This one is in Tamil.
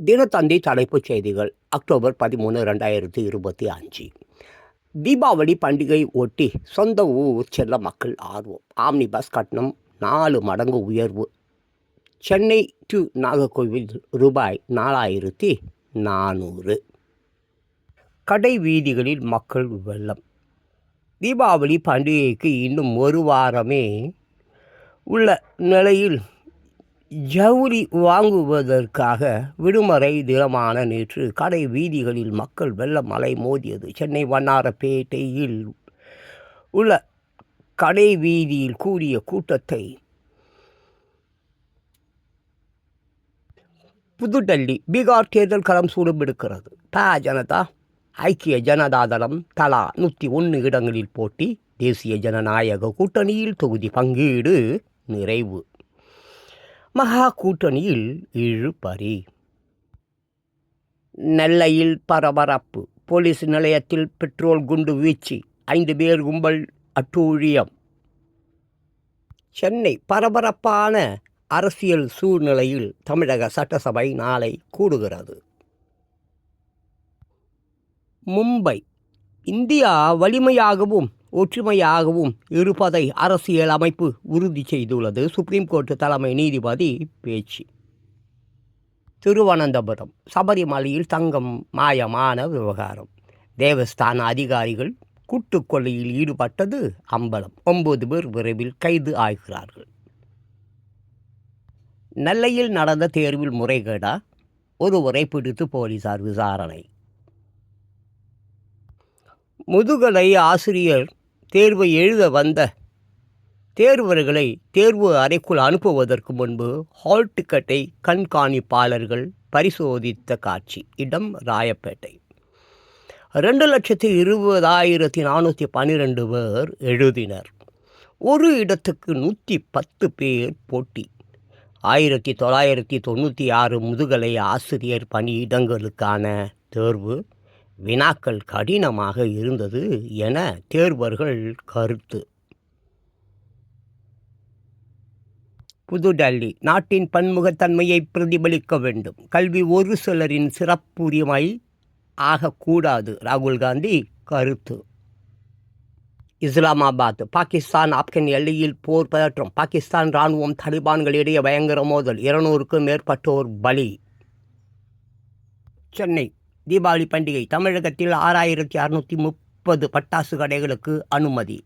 தினத்தந்தி தலைப்புச் செய்திகள் அக்டோபர் பதிமூணு ரெண்டாயிரத்தி இருபத்தி அஞ்சு. தீபாவளி பண்டிகை ஒட்டி சொந்த ஊர் செல்ல மக்கள் ஆர்வம். ஆம்னி பஸ் கட்டணம் நாலு மடங்கு உயர்வு. சென்னை டு நாகர்கோவில் ரூபாய் நாலாயிரத்தி நானூறு. கடை வீதிகளில் மக்கள் வெள்ளம். தீபாவளி பண்டிகைக்கு இன்னும் ஒரு வாரமே உள்ள நிலையில் ஜவுளி வாங்குவதற்காக விடுமுறை தினமான நேற்று கடை வீதிகளில் மக்கள் வெள்ள மலை மோதியது. சென்னை வண்ணாரப்பேட்டையில் உள்ள கடை வீதியில் கூடிய கூட்டத்தை புதுடெல்லி பீகார் தேர்தல் களம் சூடுபிடிக்கிறது பா ஜனதா ஐக்கிய ஜனதாதளம் தலா நூற்றி ஒன்று இடங்களில் போட்டி தேசிய ஜனநாயக கூட்டணியில் தொகுதி பங்கீடு நிறைவு. மகா கூட்டணியில் இழுபறி. நெல்லையில் பரபரப்பு. போலீஸ் நிலையத்தில் பெட்ரோல் குண்டு வீச்சு. ஐந்து பேர் கும்பல் அட்டூழியம். சென்னை பரபரப்பான அரசியல் சூழ்நிலையில் தமிழக சட்டசபை நாளை கூடுகிறது. மும்பை. இந்தியா வலிமையாகவும் ஒற்றுமையாகவும் இருப்பதை அரசியல் அமைப்பு உறுதி செய்துள்ளது. சுப்ரீம் கோர்ட் தலைமை நீதிபதி பேச்சு. திருவனந்தபுரம் சபரிமலையில் தங்கம் மாயமான விவகாரம். தேவஸ்தான அதிகாரிகள் கூட்டுக்கொள்ளையில் ஈடுபட்டது அம்பலம். ஒன்பது பேர் விரைவில் கைது ஆகிறார்கள். நெல்லையில் நடந்த தேர்வில் முறைகேடா ஒருவரை பிடித்து போலீசார் விசாரணை. முதுகலை ஆசிரியர் தேர்வை எழுத வந்த தேர்வர்களை தேர்வு அறைக்குள் அனுப்புவதற்கு முன்பு ஹால் டிக்கெட்டை கண்காணிப்பாளர்கள் பரிசோதித்த காட்சி. இடம் ராயப்பேட்டை. ரெண்டு லட்சத்தி இருபதாயிரத்தி நானூற்றி பன்னிரெண்டு பேர் எழுதினர். ஒரு இடத்துக்கு நூற்றி பத்து பேர் போட்டி. ஆயிரத்தி தொள்ளாயிரத்தி தொண்ணூற்றி ஆறு முதுகலை ஆசிரியர் பணியிடங்களுக்கான தேர்வு. வினாக்கள் கடினமாக இருந்தது என தேர்வர்கள் கருத்து. புதுடெல்லி நாட்டின் பன்முகத்தன்மையை பிரதிபலிக்க வேண்டும். கல்வி ஒரு சிலரின் சிறப்புரிமை ஆகக்கூடாது. ராகுல் காந்தி கருத்து. இஸ்லாமாபாத் பாகிஸ்தான் ஆப்கன் எல்லையில் போர் பதற்றம். பாகிஸ்தான் இராணுவம் தலிபான்களிடையே பயங்கர மோதல். இருநூறுக்கும் மேற்பட்டோர் பலி. சென்னை தீபாவளி பண்டிகை தமிழகத்தில் ஆறாயிரத்தி அறுநூற்றி முப்பது பட்டாசு கடைகளுக்கு அனுமதி.